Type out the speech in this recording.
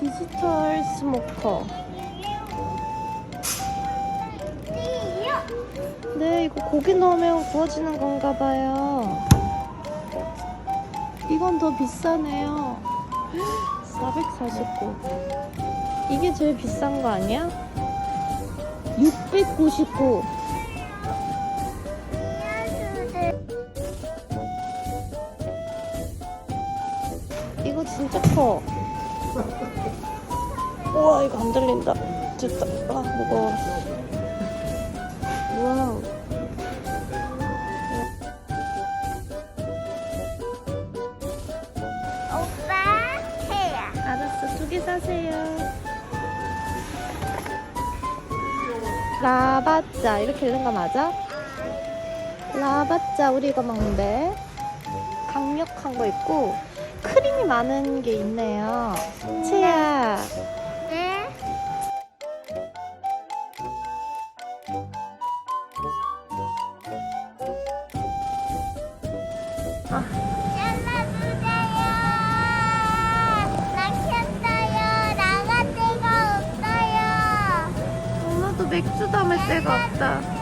디지털 스모커. 네, 이거 고기 넣으면 구워지는 건가 봐요. 이건 더 비싸네요. 449. 이게 제일 비싼 거 아니야? 699. 이거 진짜 커. 우와, 이거 안 들린다. 됐다. 아, 무거워. 와우. 오빠 해야. 알았어, 두 개 사세요. 라바짜 이렇게 읽는 거 맞아? 라바짜 우리 이거 먹는데 강력한 거 있고 크림이 많은 게 있네요. 채야, 네. 잘라주세요. 막혔어요. 나갈 데가 없어요. 엄마도 맥주 담을 데가 없다.